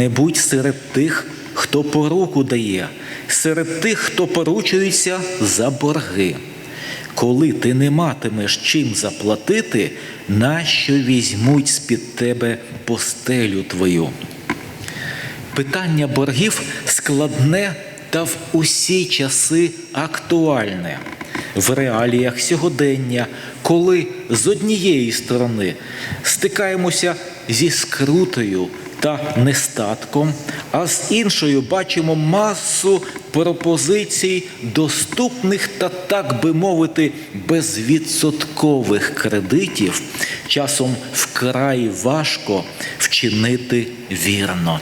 Не будь серед тих, хто поруку дає, серед тих, хто поручується за борги. Коли ти не матимеш чим заплатити, нащо візьмуть з-під тебе постелю твою? Питання боргів складне та в усі часи актуальне. В реаліях сьогодення, коли з однієї сторони стикаємося зі скрутою та нестатком, а з іншою бачимо масу пропозицій доступних та, так би мовити, безвідсоткових кредитів, часом вкрай важко вчинити вірно.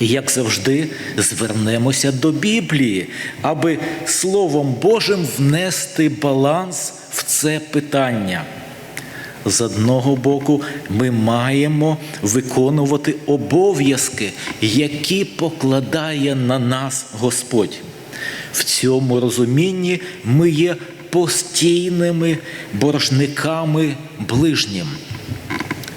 І як завжди, звернемося до Біблії, аби Словом Божим внести баланс в це питання. З одного боку, ми маємо виконувати обов'язки, які покладає на нас Господь. В цьому розумінні ми є постійними боржниками ближнім.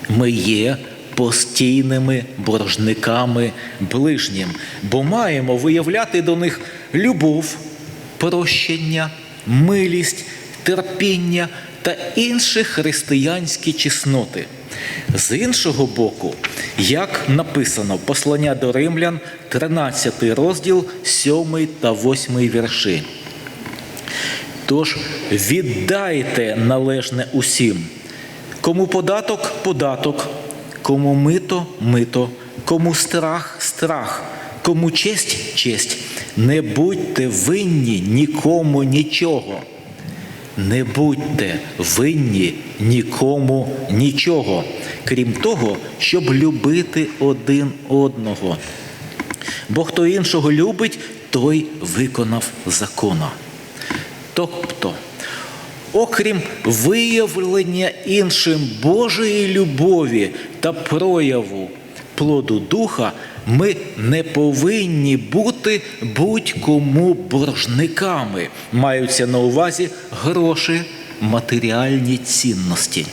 Ми є постійними боржниками ближнім, бо маємо виявляти до них любов, прощення, милість, терпіння та інші християнські чесноти. З іншого боку, як написано послання до римлян, 13 розділ, 7 та 8 вірші. Тож віддайте належне усім. Кому податок податок, кому мито мито, кому страх страх, кому честь честь. Не будьте винні нікому нічого. Не будьте винні нікому нічого, крім того, щоб любити один одного. Бо хто іншого любить, той виконав закона. Тобто, окрім виявлення іншим Божої любові та прояву плоду духа, ми не повинні бути будь-кому боржниками. Маються на увазі гроші, матеріальні цінності.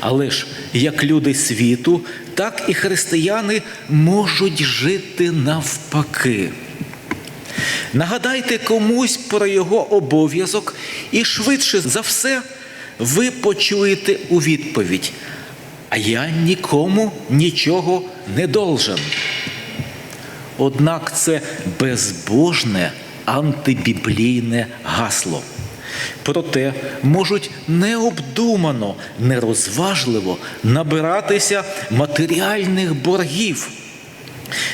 Але ж як люди світу, так і християни можуть жити навпаки. Нагадайте комусь про його обов'язок, і швидше за все ви почуєте у відповідь: А я нікому нічого не должен. Однак це безбожне антибіблійне гасло. Проте можуть необдумано, нерозважливо набиратися матеріальних боргів,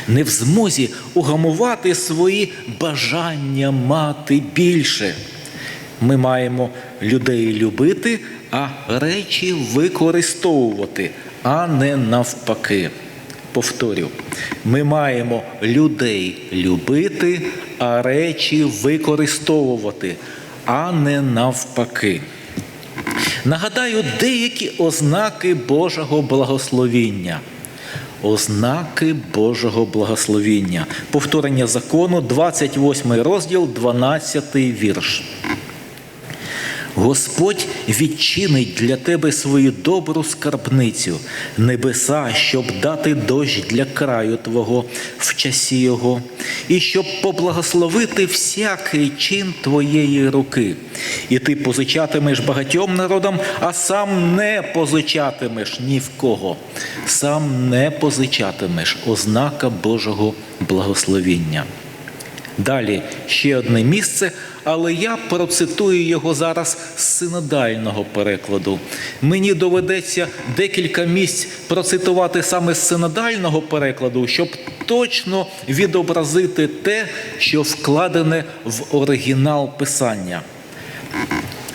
не в змозі угамувати свої бажання мати більше. Ми маємо людей любити, а речі використовувати, а не навпаки. Повторю, ми маємо людей любити, а речі використовувати, а не навпаки. Нагадаю, деякі ознаки Божого благословіння. Ознаки Божого благословіння. Повторення закону, 28 розділ, 12 вірш. Господь відчинить для тебе свою добру скарбницю, небеса, щоб дати дощ для краю Твого в часі Його, і щоб поблагословити всякий чин Твоєї руки. І ти позичатимеш багатьом народам, а сам не позичатимеш ні в кого. Сам не позичатимеш ознака Божого благословіння. Далі ще одне місце, але я процитую його зараз з синодального перекладу. Мені доведеться декілька місць процитувати саме з синодального перекладу, щоб точно відобразити те, що вкладене в оригінал писання.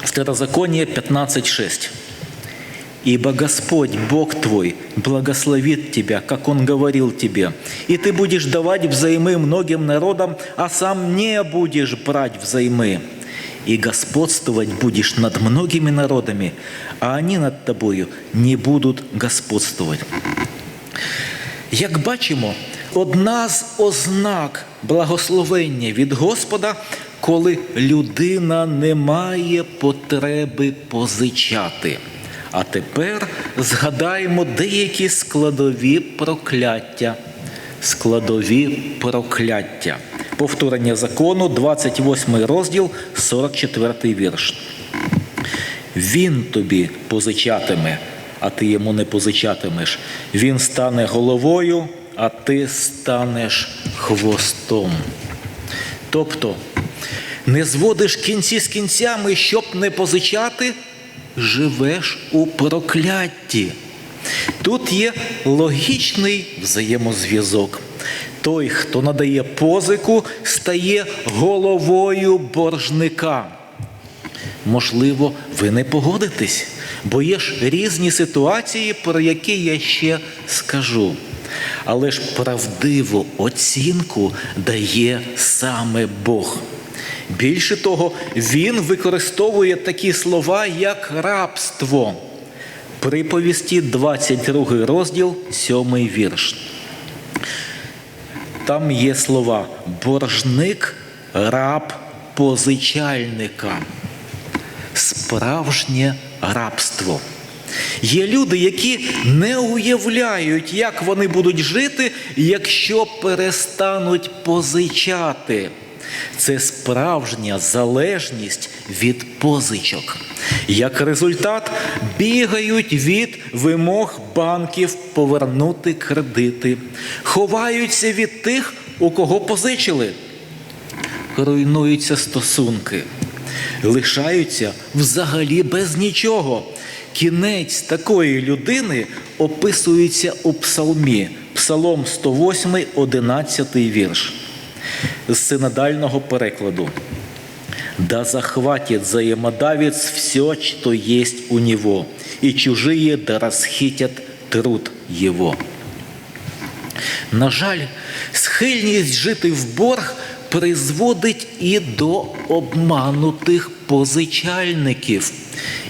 Старозаконие 15.6. Ибо Господь, Бог твой, благословит тебя, как Он говорил тебе, и ты будешь давать взаймы многим народам, а сам не будешь брать взаймы. И господствовать будешь над многими народами, а они над тобою не будут господствовать. Як бачимо, одна з ознак благословення від Господа, коли людина не має потреби позичати. А тепер згадаємо деякі складові прокляття. складові прокляття. Повторення закону, 28 розділ, 44 вірш. Він тобі позичатиме, а ти йому не позичатимеш. Він стане головою, а ти станеш хвостом. Тобто не зводиш кінці з кінцями, щоб не позичати, живеш у проклятті. Тут є логічний взаємозв'язок. Той, хто надає позику, стає головою боржника. Можливо, ви не погодитесь, бо є ж різні ситуації, про які я ще скажу. Але ж правдиву оцінку дає саме Бог. Більше того, він використовує такі слова, як рабство. Приповісті, 22 розділ, 7 вірш. Там є слова боржник, раб позичальника. Справжнє рабство. Є люди, які не уявляють, як вони будуть жити, якщо перестануть позичати. Це справжня залежність від позичок. Як результат, бігають від вимог банків повернути кредити, ховаються від тих, у кого позичили, руйнуються стосунки, лишаються взагалі без нічого. Кінець такої людини описується у псалмі, Псалом 108, 11 вірш з синодального перекладу. Да захватит взаимодавец все, что есть у него, и чужие да расхитят труд его. На жаль, схильність жити в борг призводить і до обманутих позичальників.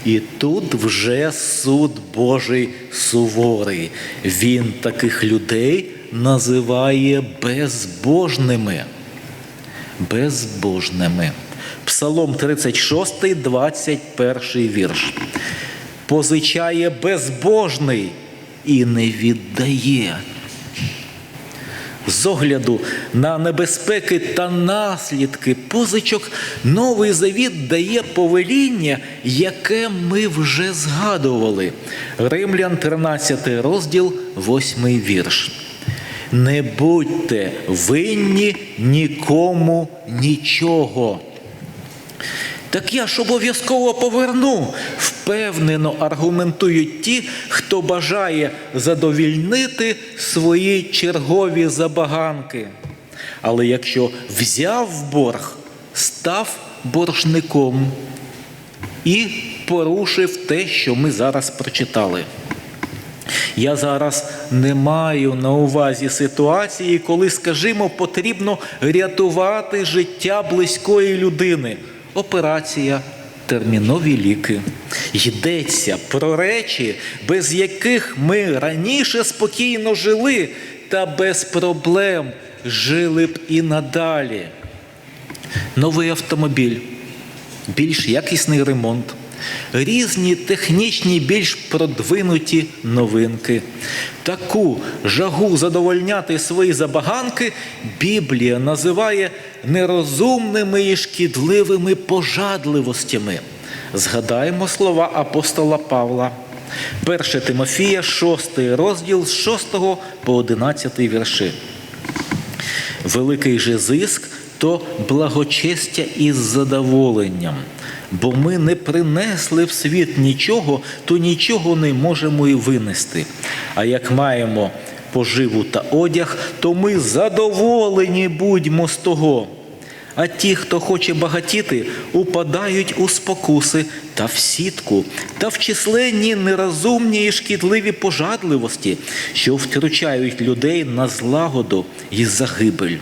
І тут вже суд Божий суворий. Він таких людей називає безбожними. Безбожними. Псалом 36, 21 вірш. Позичає безбожний і не віддає. З огляду на небезпеки та наслідки позичок Новий Завіт дає повеління, яке ми вже згадували. Римлян 13 розділ, 8 вірш. Не будьте винні нікому нічого. Так я ж обов'язково поверну, впевнено аргументують ті, хто бажає задовільнити свої чергові забаганки. Але якщо взяв борг, став боржником і порушив те, що ми зараз прочитали. Я зараз не маю на увазі ситуації, коли, скажімо, потрібно рятувати життя близької людини. Операція, термінові ліки. Йдеться про речі, без яких ми раніше спокійно жили та без проблем жили б і надалі. Новий автомобіль, більш якісний ремонт різні технічні, більш продвинуті новинки. Таку жагу задовольняти свої забаганки Біблія називає нерозумними і шкідливими пожадливостями. Згадаємо слова апостола Павла. 1 Тимофія, 6 розділ з 6 по 11 вірши. Великий же зиск то благочестя із задоволенням бо ми не принесли в світ нічого, то нічого не можемо і винести. А як маємо поживу та одяг, то ми задоволені будьмо з того. А ті, хто хоче багатіти, упадають у спокуси та в сітку, та в численні нерозумні і шкідливі пожадливості, що втручають людей на злагоду і загибель.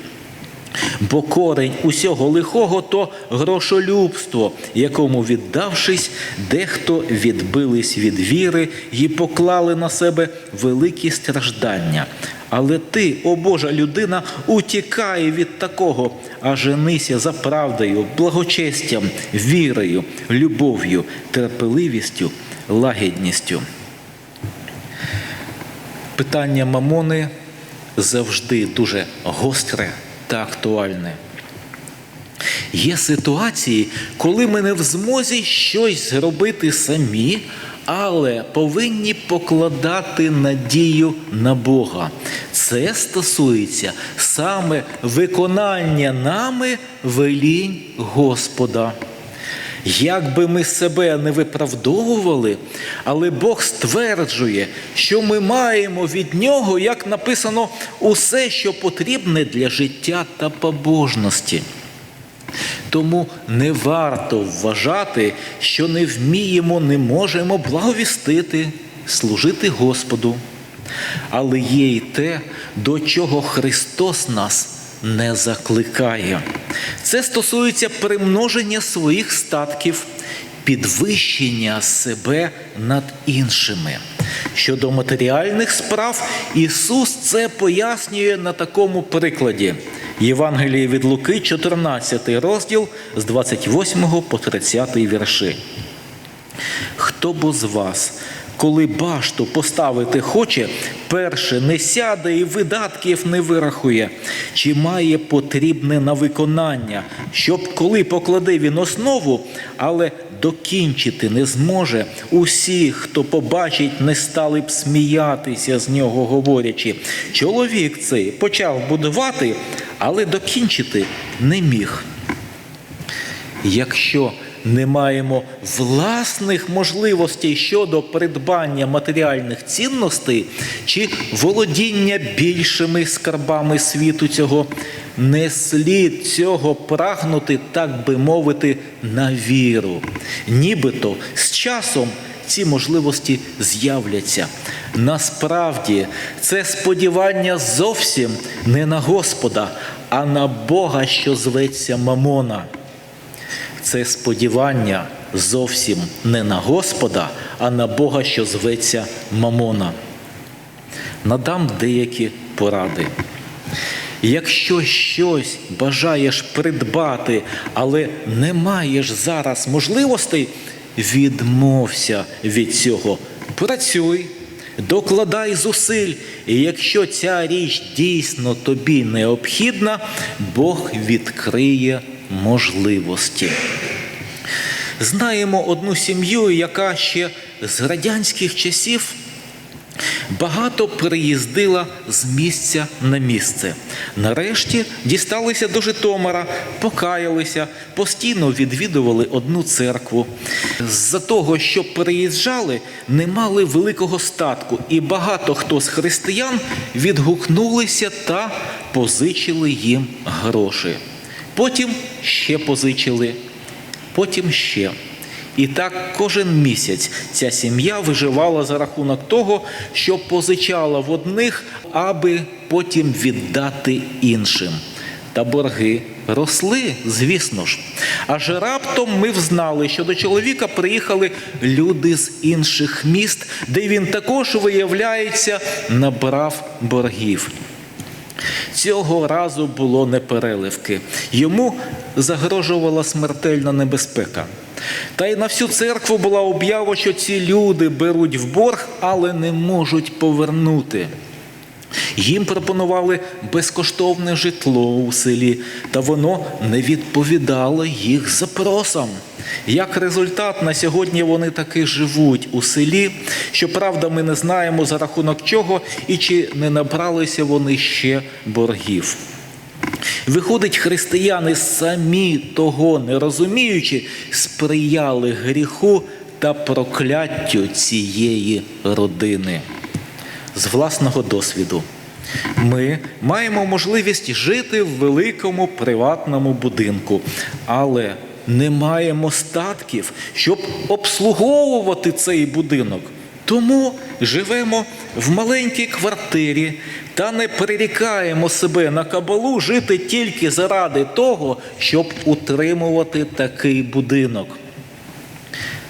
Бо корень усього лихого то грошолюбство, якому, віддавшись, дехто відбились від віри і поклали на себе великі страждання. Але ти, о Божа людина, утікає від такого, а женися за правдою, благочестям, вірою, любов'ю, терпеливістю, лагідністю. Питання мамони завжди дуже гостре та актуальне. Є ситуації, коли ми не в змозі щось зробити самі, але повинні покладати надію на Бога. Це стосується саме виконання нами велінь Господа. Як би ми себе не виправдовували, але Бог стверджує, що ми маємо від Нього, як написано, усе, що потрібне для життя та побожності. Тому не варто вважати, що не вміємо, не можемо благовістити, служити Господу. Але є й те, до чого Христос нас не закликає. Це стосується примноження своїх статків, підвищення себе над іншими. Щодо матеріальних справ, Ісус це пояснює на такому прикладі. Євангеліє від Луки, 14 розділ з 28 по 30 вірші. Хто бо з вас, коли башту поставити хоче, перше не сяде і видатків не вирахує, чи має потрібне на виконання, щоб коли покладе він основу, але докінчити не зможе, усі, хто побачить, не стали б сміятися з нього, говорячи. Чоловік цей почав будувати, але докінчити не міг. Якщо не маємо власних можливостей щодо придбання матеріальних цінностей чи володіння більшими скарбами світу цього, не слід цього прагнути, так би мовити, на віру. Нібито з часом ці можливості з'являться. Насправді це сподівання зовсім не на Господа, а на Бога, що зветься Мамона. Це сподівання зовсім не на Господа, а на Бога, що зветься Мамона. Надам деякі поради. Якщо щось бажаєш придбати, але не маєш зараз можливостей, відмовся від цього. Працюй, докладай зусиль, і якщо ця річ дійсно тобі необхідна, Бог відкриє можливості. Знаємо одну сім'ю, яка ще з радянських часів багато переїздила з місця на місце. Нарешті дісталися до Житомира, покаялися, постійно відвідували одну церкву. З-за того, що переїжджали, не мали великого статку, і багато хто з християн відгукнулися та позичили їм гроші. Потім ще позичили, потім ще. І так кожен місяць ця сім'я виживала за рахунок того, що позичала в одних, аби потім віддати іншим. Та борги росли, звісно ж. Аж раптом ми взнали, що до чоловіка приїхали люди з інших міст, де він також, виявляється, набрав боргів. Цього разу було непереливки. Йому загрожувала смертельна небезпека. Та й на всю церкву була об'ява, що ці люди беруть в борг, але не можуть повернути. Їм пропонували безкоштовне житло у селі, та воно не відповідало їх запросам. Як результат, на сьогодні вони таки живуть у селі. Щоправда, ми не знаємо за рахунок чого і чи не набралися вони ще боргів. Виходить, християни самі того не розуміючи, сприяли гріху та прокляттю цієї родини. З власного досвіду. Ми маємо можливість жити в великому приватному будинку, але не маємо статків, щоб обслуговувати цей будинок. Тому живемо в маленькій квартирі та не перерікаємо себе на кабалу жити тільки заради того, щоб утримувати такий будинок.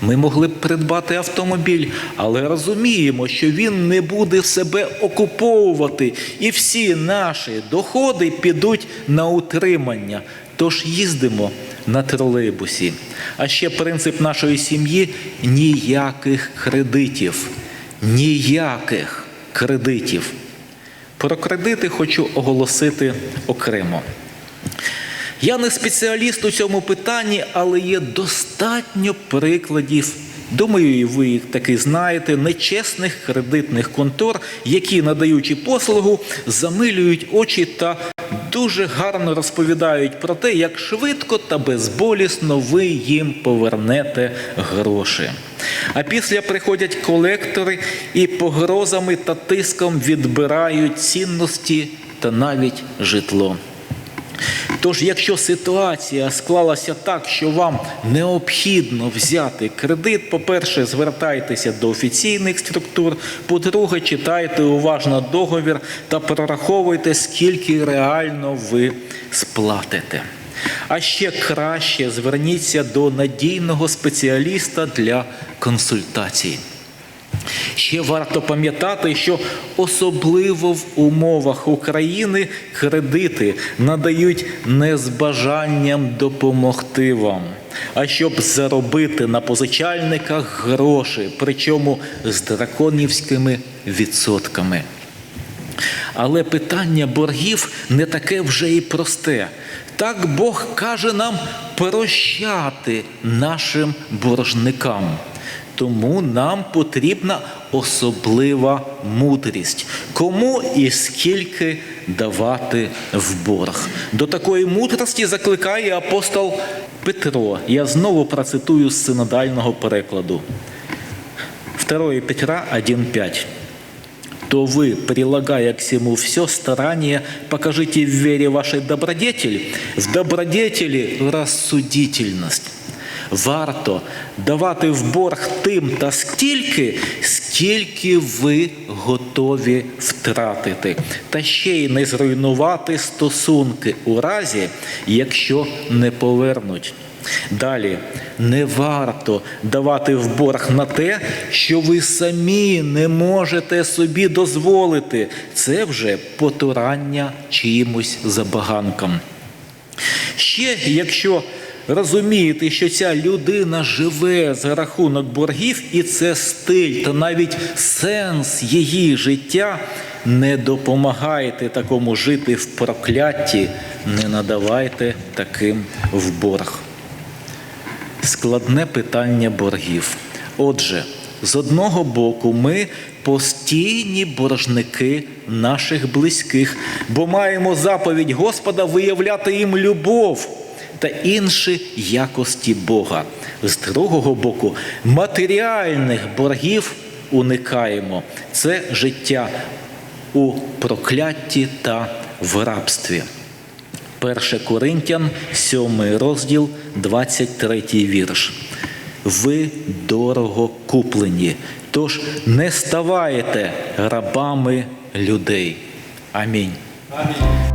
Ми могли б придбати автомобіль, але розуміємо, що він не буде себе окуповувати, і всі наші доходи підуть на утримання. Тож їздимо на тролейбусі. А ще принцип нашої сім'ї ніяких кредитів. Ніяких кредитів. Про кредити хочу оголосити окремо. Я не спеціаліст у цьому питанні, але є достатньо прикладів. Думаю, і ви їх таки знаєте, нечесних кредитних контор, які, надаючи послугу, замилюють очі та дуже гарно розповідають про те, як швидко та безболісно ви їм повернете гроші. А після приходять колектори і погрозами та тиском відбирають цінності та навіть житло. Тож, якщо ситуація склалася так, що вам необхідно взяти кредит, по-перше, звертайтеся до офіційних структур, по-друге, читайте уважно договір та прораховуйте, скільки реально ви сплатите. А ще краще зверніться до надійного спеціаліста для консультацій. Ще варто пам'ятати, що особливо в умовах України кредити надають не з бажанням допомогти вам, а щоб заробити на позичальниках гроші, причому з драконівськими відсотками. Але питання боргів не таке вже і просте. Так Бог каже нам прощати нашим боржникам. Тому нам потрібна особлива мудрість, кому і скільки давати в борг. До такої мудрості закликає апостол Петро. Я знову процитую з синодального перекладу. 2 Петра 1,5 то вы, прилагая к всему все старание, покажите в вере вашей добродетель, в добродетелі рассудительность. Варто давати в борг тим та стільки, скільки ви готові втратити, та ще й не зруйнувати стосунки у разі, якщо не повернуть. Далі не варто давати в борг на те, що ви самі не можете собі дозволити. Це вже потурання чимось забаганкам. Ще якщо розумієте, що ця людина живе за рахунок боргів, і це стиль та навіть сенс її життя, не допомагайте такому жити в прокляті, не надавайте таким в борг. Складне питання боргів. Отже, з одного боку, ми постійні боржники наших близьких, бо маємо заповідь Господа виявляти їм любов та інші якості Бога. З другого боку, матеріальних боргів уникаємо. Це життя у прокляті та в рабстві. 1 Коринтян, 7 розділ, 23 вірш. Ви дорого куплені, тож не ставайте рабами людей. Амінь. Амінь.